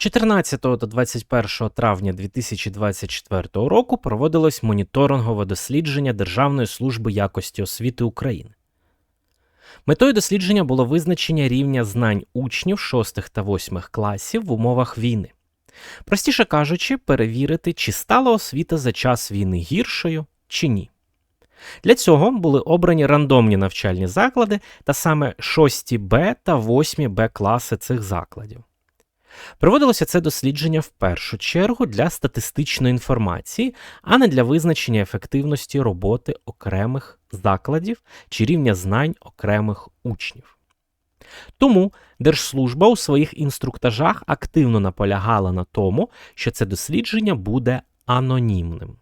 14 та 21 травня 2024 року проводилось моніторингове дослідження Державної служби якості освіти України. Метою дослідження було визначення рівня знань учнів 6 та 8 класів в умовах війни. Простіше кажучи, перевірити, чи стала освіта за час війни гіршою чи ні. Для цього були обрані рандомні навчальні заклади та саме 6 Б та 8 Б класи цих закладів. Проводилося це дослідження в першу чергу для статистичної інформації, а не для визначення ефективності роботи окремих закладів чи рівня знань окремих учнів. Тому Держслужба у своїх інструктажах активно наполягала на тому, що це дослідження буде анонімним.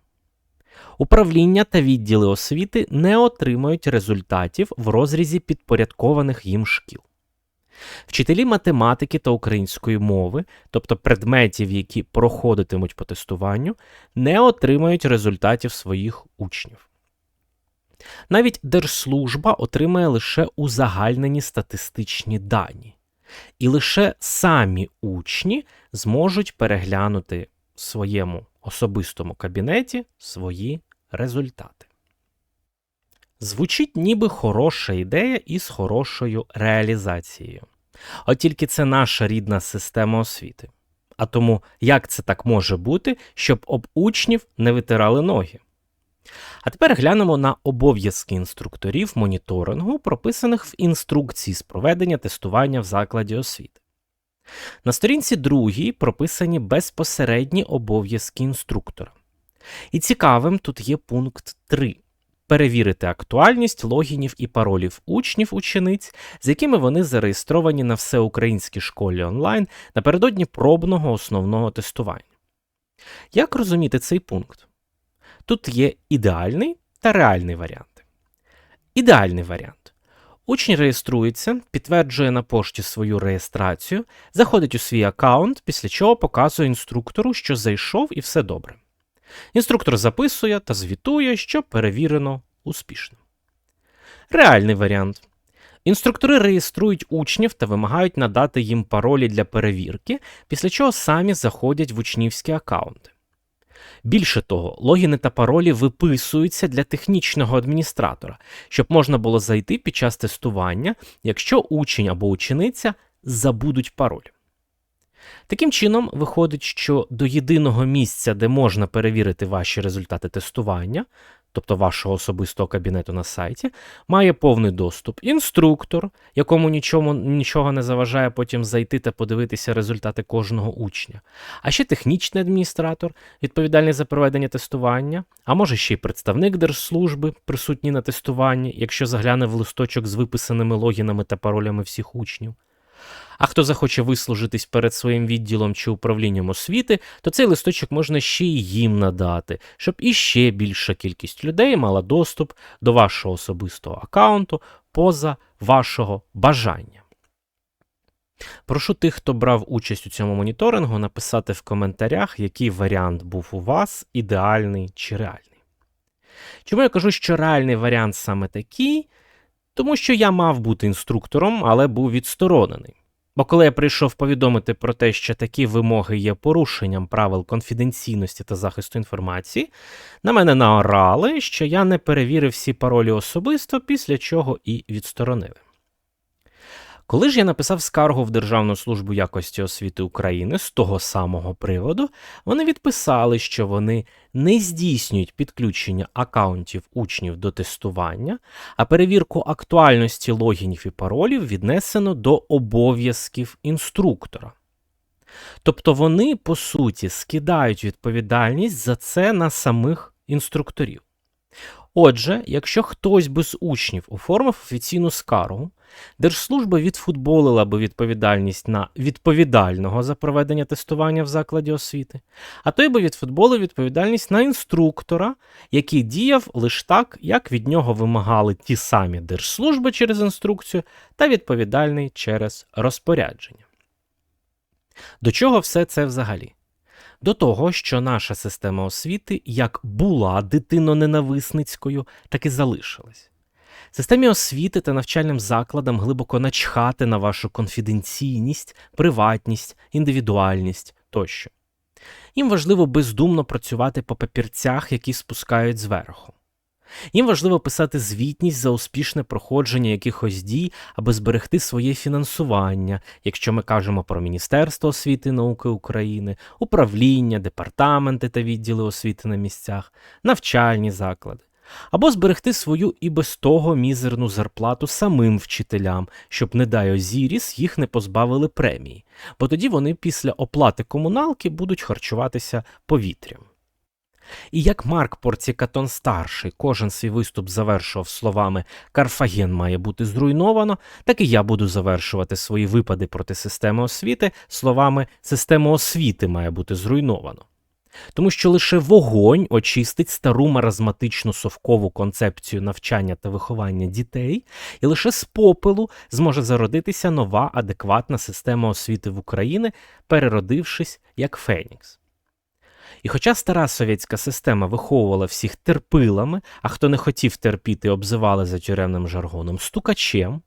Управління та відділи освіти не отримають результатів в розрізі підпорядкованих їм шкіл. Вчителі математики та української мови, тобто предметів, які проходитимуть по тестуванню, не отримають результатів своїх учнів. Навіть Держслужба отримає лише узагальнені статистичні дані, і лише самі учні зможуть переглянути в своєму особистому кабінеті свої результати. Звучить ніби хороша ідея із хорошою реалізацією. От тільки це наша рідна система освіти. А тому як це так може бути, щоб об учнів не витирали ноги? А тепер глянемо на обов'язки інструкторів моніторингу, прописаних в інструкції з проведення тестування в закладі освіти. На сторінці другій прописані безпосередні обов'язки інструктора. І цікавим тут є пункт 3. Перевірити актуальність логінів і паролів учнів учениць, з якими вони зареєстровані на всеукраїнській школі онлайн напередодні пробного основного тестування. Як розуміти цей пункт? Тут є ідеальний та реальний варіанти. Ідеальний варіант. Учень реєструється, підтверджує на пошті свою реєстрацію, заходить у свій аккаунт, після чого показує інструктору, що зайшов і все добре. Інструктор записує та звітує, що перевірено успішно. Реальний варіант. Інструктори реєструють учнів та вимагають надати їм паролі для перевірки, після чого самі заходять в учнівські аккаунти. Більше того, логіни та паролі виписуються для технічного адміністратора, щоб можна було зайти під час тестування, якщо учень або учениця забудуть пароль. Таким чином, виходить, що до єдиного місця, де можна перевірити ваші результати тестування, тобто вашого особистого кабінету на сайті, має повний доступ інструктор, якому нічому, нічого не заважає потім зайти та подивитися результати кожного учня, а ще технічний адміністратор, відповідальний за проведення тестування, а може ще й представник держслужби, присутній на тестуванні, якщо загляне в листочок з виписаними логінами та паролями всіх учнів. А хто захоче вислужитись перед своїм відділом чи управлінням освіти, то цей листочок можна ще й їм надати, щоб іще більша кількість людей мала доступ до вашого особистого аккаунту поза вашого бажання. Прошу тих, хто брав участь у цьому моніторингу, написати в коментарях, який варіант був у вас, ідеальний чи реальний. Чому я кажу, що реальний варіант саме такий? Тому що я мав бути інструктором, але був відсторонений. Бо коли я прийшов повідомити про те, що такі вимоги є порушенням правил конфіденційності та захисту інформації, на мене наорали, що я не перевірив всі паролі особисто, після чого і відсторонили. Коли ж я написав скаргу в Державну службу якості освіти України з того самого приводу, вони відписали, що вони не здійснюють підключення акаунтів учнів до тестування, а перевірку актуальності логінів і паролів віднесено до обов'язків інструктора. Тобто вони, по суті, скидають відповідальність за це на самих інструкторів. Отже, якщо хтось без учнів оформив офіційну скаргу, Держслужба відфутболила би відповідальність на відповідального за проведення тестування в закладі освіти, а той би відфутболив відповідальність на інструктора, який діяв лише так, як від нього вимагали ті самі держслужби через інструкцію та відповідальний через розпорядження. До чого все це взагалі? До того, що наша система освіти як була дитино-ненависницькою, так і залишилась. Системі освіти та навчальним закладам глибоко начхати на вашу конфіденційність, приватність, індивідуальність тощо. Їм важливо бездумно працювати по папірцях, які спускають зверху. Їм важливо писати звітність за успішне проходження якихось дій, аби зберегти своє фінансування, якщо ми кажемо про Міністерство освіти і науки України, управління, департаменти та відділи освіти на місцях, навчальні заклади, або зберегти свою і без того мізерну зарплату самим вчителям, щоб, не дай Озіріс, їх не позбавили премії, бо тоді вони після оплати комуналки будуть харчуватися повітрям. І як Марк Порцікатон старший кожен свій виступ завершував словами Карфаген має бути зруйновано, так і я буду завершувати свої випади проти системи освіти словами Система освіти має бути зруйновано. Тому що лише вогонь очистить стару маразматичну совкову концепцію навчання та виховання дітей, і лише з попелу зможе зародитися нова адекватна система освіти в Україні, переродившись як Фенікс. І хоча стара совєтська система виховувала всіх терпилами, а хто не хотів терпіти, обзивали за тюремним жаргоном стукачем,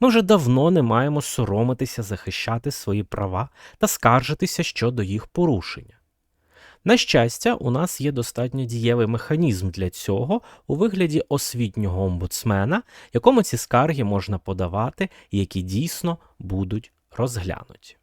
ми вже давно не маємо соромитися захищати свої права та скаржитися щодо їх порушення. На щастя, у нас є достатньо дієвий механізм для цього у вигляді освітнього омбудсмена, якому ці скарги можна подавати і які дійсно будуть розглянуті.